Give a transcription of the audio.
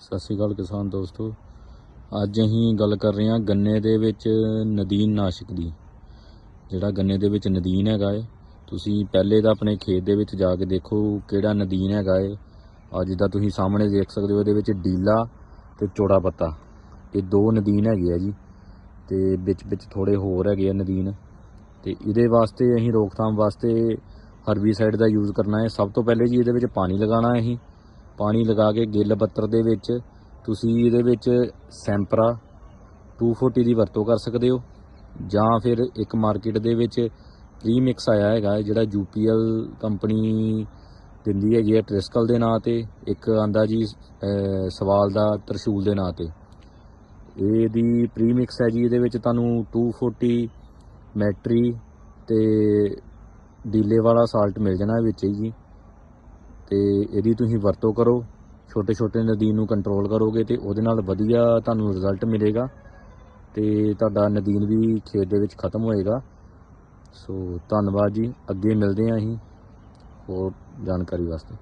ਸਤਿ ਸ਼੍ਰੀ ਅਕਾਲ ਕਿਸਾਨ ਦੋਸਤੋ। ਅੱਜ ਅਸੀਂ ਗੱਲ ਕਰ ਰਹੇ ਹਾਂ ਗੰਨੇ ਦੇ ਵਿੱਚ ਨਦੀਨ ਨਾਸ਼ਕ ਦੀ, ਜਿਹੜਾ ਗੰਨੇ ਦੇ ਵਿੱਚ ਨਦੀਨ ਹੈਗਾ ਏ। ਤੁਸੀਂ ਪਹਿਲੇ ਤਾਂ ਆਪਣੇ ਖੇਤ ਦੇ ਵਿੱਚ ਜਾ ਕੇ ਦੇਖੋ ਕਿਹੜਾ ਨਦੀਨ ਹੈਗਾ ਏ। ਅੱਜ ਦਾ ਤੁਸੀਂ ਸਾਹਮਣੇ ਦੇਖ ਸਕਦੇ ਹੋ ਇਹਦੇ ਵਿੱਚ ਡੀਲਾ ਤੇ ਚੌੜਾ ਪੱਤਾ। ਇਹ ਦੋ ਨਦੀਨ ਹੈਗੇ ਆ ਜੀ ਤੇ ਵਿੱਚ ਵਿੱਚ ਥੋੜੇ ਹੋਰ ਹੈਗੇ ਆ ਨਦੀਨ। ਤੇ ਇਹਦੇ ਵਾਸਤੇ ਅਸੀਂ ਰੋਕਥਾਮ ਵਾਸਤੇ ਹਰਬੀਸਾਈਡ ਦਾ ਯੂਜ਼ ਕਰਨਾ ਹੈ ਸਭ ਤੋਂ ਪਹਿਲੇ ਜੀ ਇਹਦੇ ਵਿੱਚ ਪਾਣੀ ਲਗਾਉਣਾ ਹੈ ਅਸੀਂ। ਪਾਣੀ ਲਗਾ ਕੇ ਗਿੱਲ ਬੱਤਰ ਦੇ ਵਿੱਚ ਤੁਸੀਂ ਇਹਦੇ ਵਿੱਚ ਸੈਂਪਰਾ 240 ਦੀ ਵਰਤੋਂ ਕਰ ਸਕਦੇ ਹੋ। ਜਾਂ ਫਿਰ ਇੱਕ ਮਾਰਕੀਟ ਦੇ ਵਿੱਚ ਪ੍ਰੀਮਿਕਸ ਆਇਆ ਹੈਗਾ ਹੈ, ਜਿਹੜਾ ਯੂਪੀਐਲ ਕੰਪਨੀ ਦਿੰਦੀ ਹੈਗੀ ਹੈ ਟ੍ਰਿਸਕਲ ਦੇ ਨਾਂ ਤੇ ਇੱਕ ਆਂਦਾ ਜੀ ਸਵਾਲ ਦਾ ਤਰਸ਼ੂਲ ਦੇ ਨਾਂ ਤੇ। ਇਹਦੀ ਪ੍ਰੀਮਿਕਸ ਹੈ ਜੀ ਇਹਦੇ ਵਿੱਚ ਤੁਹਾਨੂੰ 240 ਮੈਟਰੀ ਤੇ ਡੀਲੇ ਵਾਲਾ ਸਾਲਟ ਮਿਲ ਜਾਣਾ ਵਿੱਚ ਹੀ ਜੀ। ਤੇ ਇਹਦੀ ਤੁਸੀਂ ਵਰਤੋਂ ਕਰੋ। ਛੋਟੇ ਛੋਟੇ ਨਦੀਨ ਨੂੰ ਕੰਟਰੋਲ ਕਰੋਗੇ ਤੇ ਉਹਦੇ ਨਾਲ ਵਧੀਆ ਤੁਹਾਨੂੰ ਰਿਜ਼ਲਟ ਮਿਲੇਗਾ ਤੇ ਤੁਹਾਡਾ ਨਦੀਨ ਵੀ ਖੇਤ ਦੇ ਵਿੱਚ ਖਤਮ ਹੋਏਗਾ। ਸੋ ਧੰਨਵਾਦ ਜੀ। ਅੱਗੇ ਮਿਲਦੇ ਹਾਂ ਅਸੀਂ। ਹੋਰ ਜਾਣਕਾਰੀ ਵਾਸਤੇ।